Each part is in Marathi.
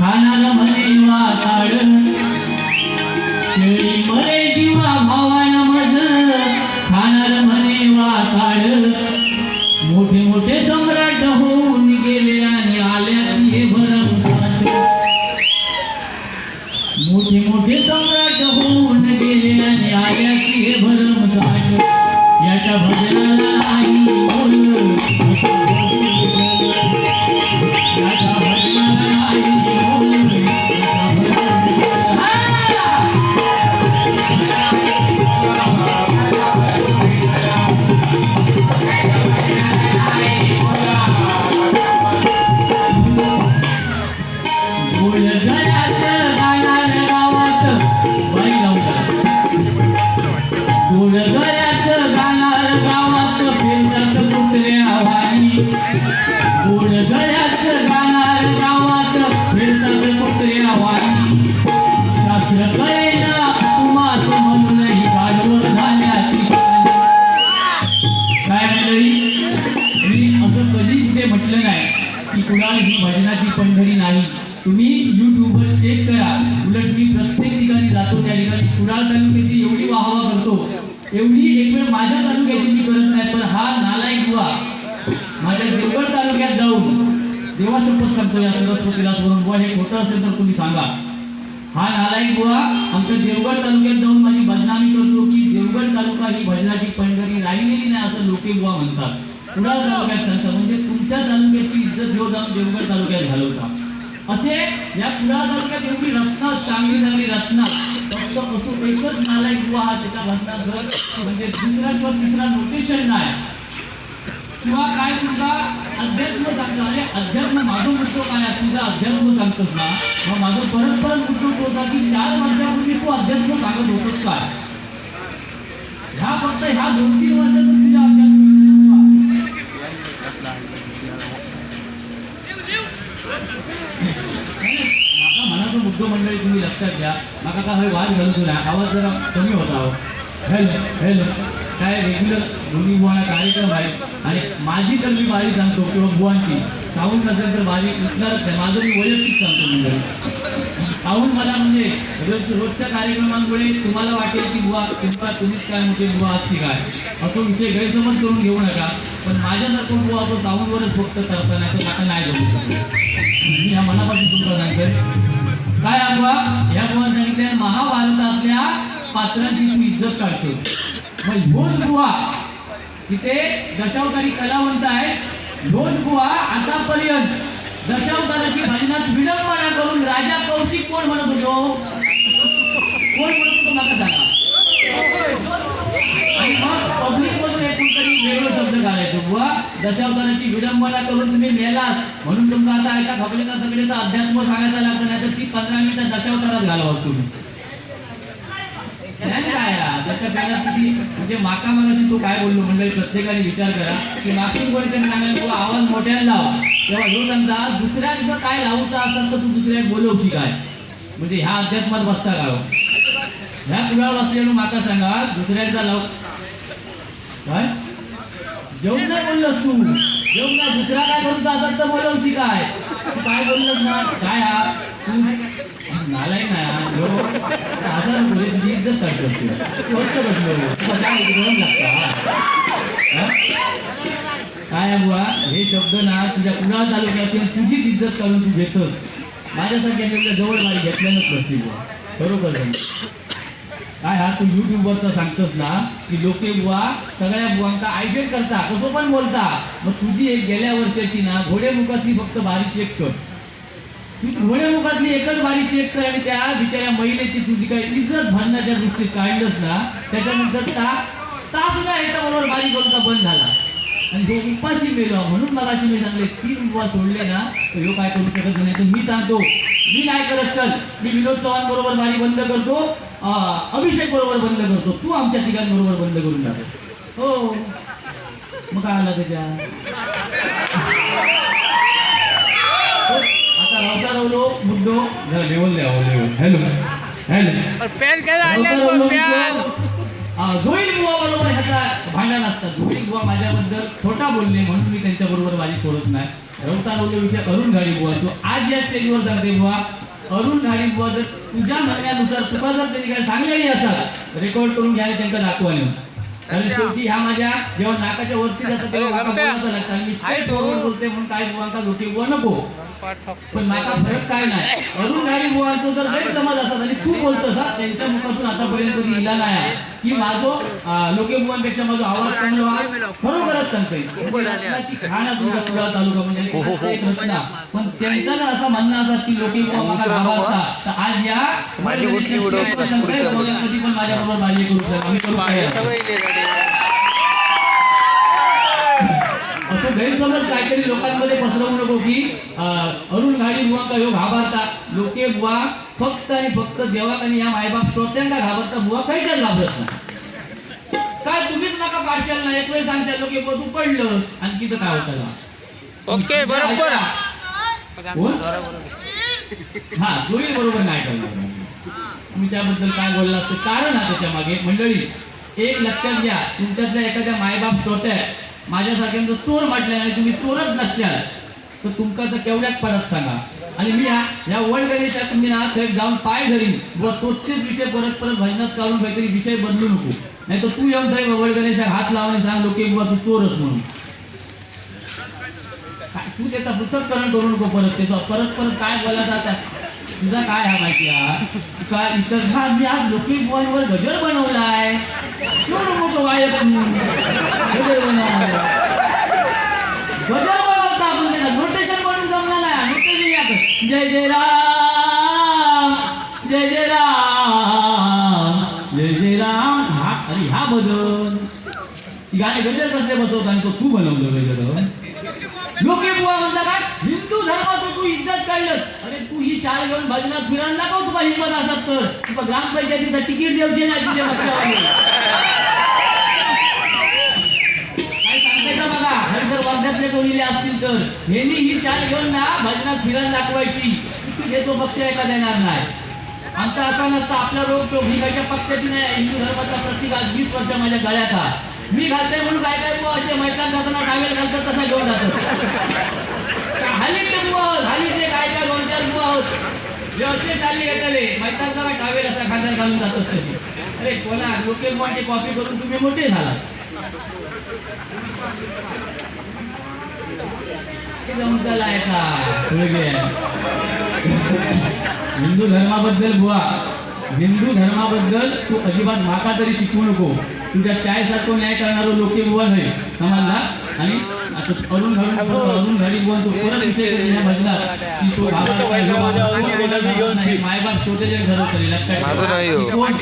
看那个门。तुम्ही युट्यूबवर चेक करा. उलट मी प्रत्येक ठिकाणी जातो त्या ठिकाणी कुडाळ तालुक्याची एवढी वाहवा एवढी एक वेळ माझ्या तालुक्याची मी करत नाही पण हा नालायक व्हा माझ्या देवगड तालुक्यात जाऊन देवा शपथ सांगतो या सरस्वतीला सोडून बुवा हे खोटं असेल तर तुम्ही सांगा. हा नालायक बुवा आमच्या देवगड तालुक्यात जाऊन माझी बदनामी करतो की देवगड तालुका ही भजनाची पंढरी राहिलेली नाही असं लोके बुवा म्हणतात. कुडाळ तालुक्यात सांगतात. म्हणजे तुमच्या तालुक्याची इज्जत घेऊन जाऊन देवगड तालुक्यात घालवता. असे या कुडाळ तालुक्यात एवढी रत्न चांगली चांगली रत्न फक्त असो एकच नालायक बुवा हा त्याच्या भजनात जर म्हणजे दुसरा किंवा तिसरा नोटेशन नाही. किंवा काय तुझा अध्यात्म सांगतो अरे अध्यात्म माझं मुद्दो काय? तुझा अध्यात्म सांगतोस ना. मग माझं परत परत मुद्दो होता की चार वर्षापूर्वी तू अध्यात्म सांगत होतोस काय? ह्या फक्त ह्या दोन तीन वर्षात तुझ्या अध्यात्म माका मनाचा मुद्दो मंडळी तुम्ही म्हाका घ्या माका का हे वाद घालतो तुला आवाज जरा कमी होता हो. Hello hello. काय रेग्युलर दोन्ही बुवाना कार्यक्रम आहेत. आणि माझी तर मी बारी सांगतो किंवा बुवांची. साऊंड नसेल तर बारी उठणारच आहे माझं मी वैयक्तिक सांगतो म्हणजे. साऊंड मला म्हणजे रोज रोजच्या कार्यक्रमांमुळे तुम्हाला वाटेल की बुवा तुमचा तुम्हीच काय मोठे बुवा आहात की काय. असं विषय गैरसमज करून घेऊ नका. पण माझ्यासारखं बुवा तो साऊंडवरच फक्त करताना तर आता नाही जमू शकतो. मी ह्या मनापासून तुमचा सांगतोय. काय हा या गुहा सांगितल्या सांगितलं महाभारतातल्या पात्रांची तू इज्जत काढतो मग ह्योच गुहा तिथे दशावतारी कलावंत आहे ह्योच गुहा आतापर्यंत दशावताराची भजनात विडंबना करून राजा कौशिक कोण म्हणत होतो? कोण म्हणत होतो मला सांगा. आणि मग पब्लिक वेगळं शब्द घालायचो बुवा दशावताराची विडंबना करून तुम्ही नेलात. म्हणून तुमचा आता एका खपलेचा सगळेचा अध्यात्म सांगायचा लागतं नाही तर ती पंधरा मिनिटं दशावतारात घालावं तुम्ही. म्हणजे माका मगाशी तू काय बोललो म्हणजे प्रत्येकाने विचार करा. की मागून कोणी त्यांनी सांगायला तू आवाज मोठ्याने लावा. तेव्हा जो सांगता दुसऱ्याक जर काय लावूचं असेल तर तू दुसऱ्या बोलवशी काय? म्हणजे ह्या अध्यात्मात बसता का हो? ह्या पुढ्यावर असलेलं माका सांगा दुसऱ्याचा लाव. काय? जेवण नाही तू. जेवण नाही दुसरा काय करून जातात तर बोलवशी काय? तू काय बोललंस ना? काय हा? तू? नालाय ना ह्यो हजार बोले तुझी इज्जत काढतो तू तू बसलो. तुला काय गरम लागता काय आहे बुवा? हे शब्द ना तुझ्या कुणाला तालुक्यातील तुझीच इज्जत काढून तू घेतोस. माझ्यासारख्या जवळ मारी घेतल्यानंच बसली बुवा. खरोखर काय हा तू युट्यूबवरचा सांगतोस ना की लोक बुवा सगळ्या बुवांचा आयडेंट करता कसं पण बोलता. मग तुझी एक गेल्या वर्षाची ना घोडेमुखातली फक्त बारी चेक कर. तू घोडेमुखातली एकच बारी चेक कर आणि त्या बिचाऱ्या महिलेची तुझी काही इज्जत भांडण्याच्या दृष्टीत काढलंस ना त्याच्यानंतर ता ता सुद्धा बरोबर बारी करूचा बंद झाला. आणि जो उपाशी मेलो म्हणून मला मी सांगले तीन उपवास सोडले ना तर ह्यो काय करू शकत नाही. तर मी सांगतो मी काय करत चल मी विनोद चव्हाण बरोबर बारी बंद करतो. अभिषेक बरोबर बंद करतो. तू आमच्या तिघांबरोबर बंद करून टाक. हो. मग काय आला त्याच्या? आता रावता रावलो मुद्दो लेवल द्यावं लेवल हॅलो हॅलो पेन बुवा बरोबर ह्याचा भांडण असतात. जोईल बुवा माझ्याबद्दल छोटा बोलले म्हणून मी त्यांच्या बरोबर माझी सोडत नाही. रवता बोललो विषय अरुण घाडी बुवा. तो आज या स्टेजवर सांगते बुवा. अरुण घाडी जर तुझ्या म्हणण्यानुसार तुका जर त्यांनी काय सांगलेली असा रेकॉर्ड करून घ्यायला त्यांना दाखवाने कारण शेवटी ह्या माझ्या जेव्हा नाकाच्या वरती जातात तेव्हा माका बोलायचं लागतं. आणि मी straight forward बोलते म्हणून काय बुवांका लोके बुवा नको. पण माका फरक काय नाही. अरुण घाडी बुवांचं जर गैरसमज असतात आणि तू बोलतोस हा त्यांच्या मुखातून आतापर्यंत कधी इला नाही आहे की माझो लोके बुवांपेक्षा माझा आवाज कमी व्हा खरोखरच सांगते रत्नाची खाण आहे तुमचा कुडाळ तालुका म्हणजे. एक रत्ना पण त्यांचं असं म्हणणं असं की लोके बुवा तर आज या कधी पण माझ्याबरोबर माझी करू शकता आम्ही करू तयार. असं गैरसमज काहीतरी लोकांमध्ये पसरवू नको की अरुण घाडी बुवांका ह्यो घाबरता. लोके बुवा फक्त आणि फक्त देवाक आणि या मायबाप श्रोत्यांका घाबरता बुवा काहीच घाबरत नाही. काय तुम्हीच नका पाडशाल ना एक वेळ सांगशाल लोके बुवा तू पडलं. आणखी तर काय होतं ओके बरोबर? हा जोईल बरोबर नाही करणार. तुम्ही त्याबद्दल काय बोलला असतं कारण आहे त्याच्यामागे मंडळी एक लक्षात घ्या. तुमच्यातल्या एखाद्या मायबाप श्रोत्या माझ्यासारख्यांचं चोर म्हटलं आणि तुम्ही चोरच नसशाल तर तुमका तर केवढ्याच परत सांगा. आणि मी ह्या ह्या वर्ल्ड गणेशा तुम्ही ना थेट जाऊन पाय धरीन. व तोचेच विषय परत परत भजनात काढून काहीतरी विषय बदलू नको. नाही तर तू येऊन थेट वर्ल्ड गणेशा हात लावून सांग लोक बाबा तू चोरच म्हणून. तू त्याचा पृथक्करण करू नको परत त्याचा परत परत काय बोलायचा त्या तुझा काय हा माहिती का इतर मी आज लोकी वर गजर बनवलाय. एवढं मोठं वायक गजर बनवलाय. गजर बनवता आपण त्याला नोटेशन बनवून जमला नाही. जय जय राम जय जय राम जय जय राम. हा अरे हा बदल. गाणे गजर सध्या बसवत आणि तो तू बनवलं गजर. लोकी बुवा म्हणता काय? हिंदू धर्माचं तू इज्जत काढलं अरे तू ही शाळा घेऊन भजनात फिरायला नको तुला हिंमत असत तर तुला ग्रामपंचायतीचं तिकीट देऊचे नाही तुझ्या पक्षावर काय सांगताय का बघा? हर वर्ध्यातले कोणीले असतील तर. ह्यांनी ही शाळा घेऊन ना भजनात फिरायला दाखवायची. तुझे तो पक्ष एका देणार नाही. आमचा असा नसता आपला रोग तो भिकाच्या पक्षाची नाही हिंदू धर्माचा प्रतीक आज वीस वर्ष माझ्या गळ्यात हा. मी घालते म्हणून काय काय असे मैदान जाताना टावेल घालतात तसा घेऊन जातात. हालीचे काय काय बुवा आहोत. जे चालली चालले घेतले मैदान काय टावेल असा खांद्यात घालून जात असते अरे कोणा लोके बुवांची कॉपी करून तुम्ही मोठे झाला जमताला आहे का हिंदू धर्माबद्दल बुवा. हिंदू धर्माबद्दल तू अजिबात माका तरी शिकवू नको. तुझ्या चाय सारखं न्याय करणारं लोके बुवा नाही समाजला? आणि अरुण घालून अरुण घाडी बुवा तो परत विषय करून ह्या की तो बाबा काय ह्यो बाबा कोण कोणाला नाही मायबाप श्रोते घर ठरवतले लक्षात माझं नाही कोण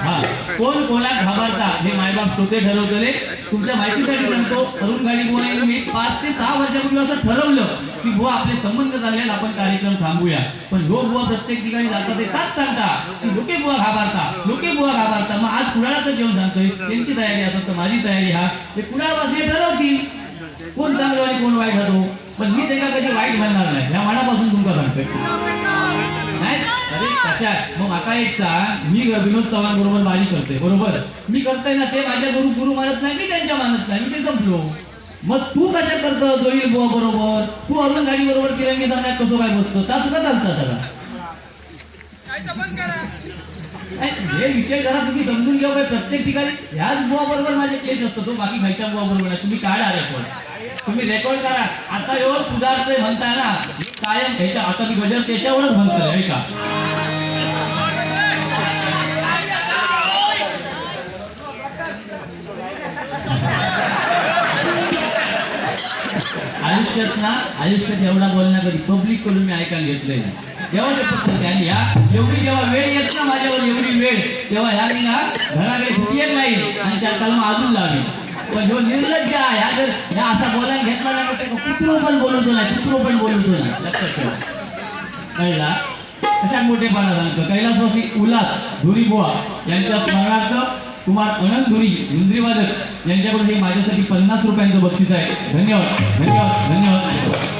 हा कोण कोणाक घाबरता हे मायबाप स्वतः ठरवतले तुमच्या माहितीसाठी सांगतो अरुण गाडी बुवा मी पाच ते सहा वर्षापूर्वी असं ठरवलं की बुवा आपले संबंध झाले आपण कार्यक्रम थांबूया पण जो बुवा प्रत्येक ठिकाणी जाता ते काच सांगता की लोके बुवा घाबरता लोके बुवा घाबरता मग आज कुणालाच जेवण सांगतोय त्यांची तयारी असं तर माझी तयारी हा ते कुणापासून ठरवतील कोण चांगलं आणि कोण वाईट होतो पण मी त्याला कधी वाईट म्हणणार नाही. या मनापासून तुमका सांगतोय. नाही? अरे मग आता एक सांग. मी विनोद चव्हाण बरोबर माझी करते बरोबर? मी करतोय ना ते माझ्या गुरु गुरु मानत नाही मी त्यांच्या मानत नाही मी ते संपलो. मग तू कशा करतो जोईल बुवा बरोबर? तू अरुण गाडी बरोबर तिरंगी जाण्यात कसं काय बसतो? त्या सुद्धा चालतं सगळा. नाही, हे विषय जरा तुम्ही समजून घ्या प्रत्येक ठिकाणी. ह्याच बुवा बरोबर माझे केस असतो तो बाकी खायच्या बुवा बरोबर नाही. तुम्ही काढा रेकॉर्ड तुम्ही रेकॉर्ड करा. आता एवढं सुधारतोय म्हणताय ना कायम घ्यायच्या आता मी गजर त्याच्यावरच म्हणतोय हे का? आयुष्यात ना आयुष्यात एवढा बोलण्याकरी पब्लिक करून मी ऐकायला घेतलंय. देवाच्या शपथ करते आणि एवढी जेव्हा वेळ येत ना माझ्यावर एवढी वेळ तेव्हा ह्या मी ना घराकडे येत नाही. आणि त्या कलमा अजून लावली. पण ह्यो निर्लज्ज आहे ह्या जर ह्या असा बोलायला घेतला ना तर कुत्रो पण बोलतो नाही कुत्रो पण बोलतो नाही लक्षात ठेवा. कळला? अशा मोठेपणा सांगतो कैलासवासी उल्हास धुरी बुवा यांच्या स्मरणार्थ कुमार अनंत धुरी इंद्रीवादक यांच्याकडून हे माझ्यासाठी पन्नास रुपयांचं बक्षीस आहे. धन्यवाद धन्यवाद धन्यवाद.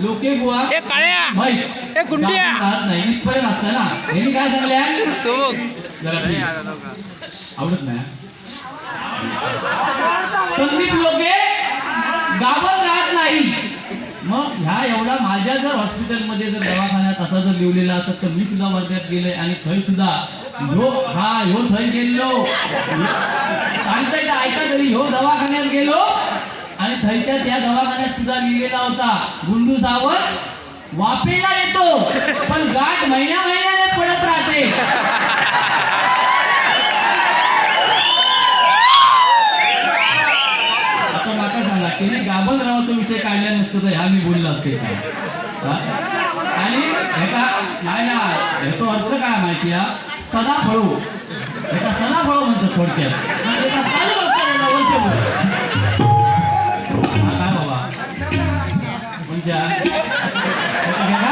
लोके बुवा. ए काळ्या. म्हैस. गुंड्या. राहत नाही इथपर्यंत असतं ना काय सांगले. आवडत नाही संदीप लोके गावात राहत नाही. मग ह्या एवढा माझ्या जर हॉस्पिटलमध्ये जर दवाखान्यात असा जर लिहिलेला असत तर मी सुद्धा वर्ध्यात गेले आणि थंय सुद्धा. ह्यो हा ह्यो थंय गेलो सांगताय का ऐका तरी ह्यो दवाखान्यात गेलो. आणि थंयच्या त्या दवाखान्यात सुद्धा लिहिलेला होता गुंडू सावंत वापेला येतो पण गाठ महिन्या महिन्याने पडत राहते. आता माका सांगा तिने गाभण रावाचा विषय काढला नसतो तर ह्या मी बोललो असते आणि ह्याचा नाही ना ह्याचा अर्थ काय माहिती हा सदा फळो ह्याचा सदा फळो म्हणतो थोडक्यात म्हणजे म्हणजे ह्याचा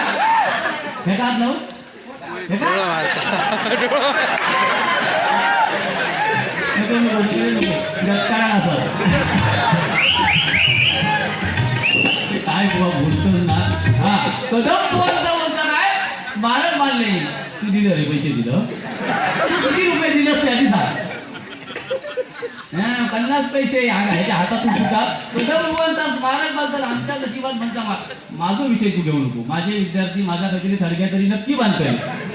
ह्याचा हात लावून ह्याचा नको असं काय बुवा बोलतो ना हा कदम बोलता बोलता काय मारत मारले तू दिलं रे पैसे दिलं किती रुपये दिलंस त्याची सांग हा, पन्नास पैसे हा का, ह्याच्या हातातून सुद्धात कदम बोलतास मारत आमच्या नशिबात म्हणता मा- माझा विषय तू घेऊ नको. माझे विद्यार्थी माझा काहीतरी थडक्या तरी नक्की बांधतोय.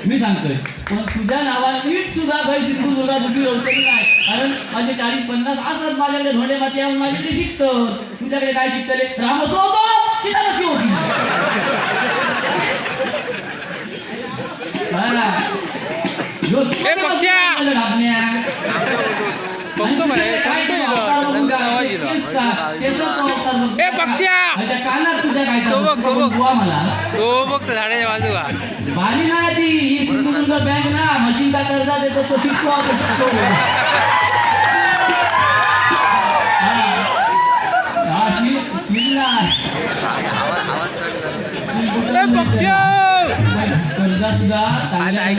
मी सांगतोय. पण तुझ्या नावाने नीट सुद्धा काही सिंधुदुर्गा दुखी होते नाही. कारण माझे चाळीस पन्नास असत माझ्याकडे धोंडे माती येऊन माझ्याकडे शिकतं. तुझ्याकडे काय शिकतले रामसो होतो. सीता कशी ए? पक्ष्या! तो बघ, तो बघ. तो बघ झाडाच्या बाजूला बाली नाही ती ही सिंधुदुर्ग बँक ना मशीन का कर्जा देतो तो शिकतो हा. शील शील पक्ष्या कर्जा सुद्धा नाही.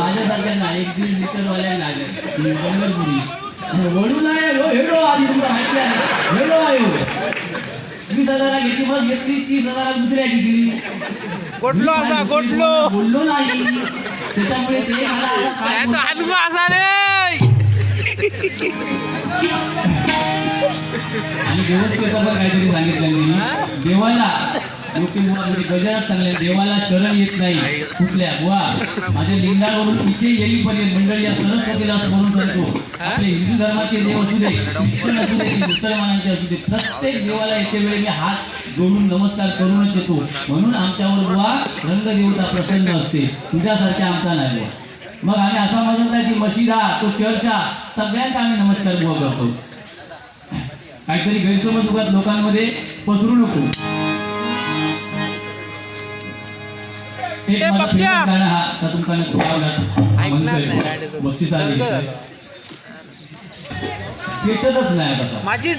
माझ्यासारख्यांना एक दीड लिटरवाल्या लागेल. ही बंगरपुरी वडून आहे हो हेडो आधी तुला माहिती आहे. हेडो आहे. वीस हजारा घेतली बस घेतली तीस हजारा दुसऱ्याची दिली. गोटलो आता गोटलो बोललो नाही. त्याच्यामुळे ते मला हनुमा असा रे? आणि देवस्थानाचं काहीतरी सांगितलं मी देवाला गजरात सांगले देवाला शरण येत नाही. कुठल्या? बुवा माझ्या लिंगावरून इथे येईपर्यंत मंडळी या सरस्वतीला स्मरून करतो आपले हिंदू धर्माचे देव असू दे ख्रिश्चन असू दे मुसलमानांचे असू दे प्रत्येक देवाला येते वेळी मी हात जोडून नमस्कार करूनच येतो. म्हणून आमच्यावर बुवा रंगदेवता प्रसन्न असते. तुझ्यासारख्या आमचा नाही. मग आम्ही असा म्हणत नाही की मशिदा तो चर्चा सगळ्यांचा आम्ही नमस्कार बुवा करतो. काहीतरी गैरसमज उगाच लोकांमध्ये पसरू नको. एक गाणं हा. तुमकां आवडला शंकर. भेटतच नाही आता. माझी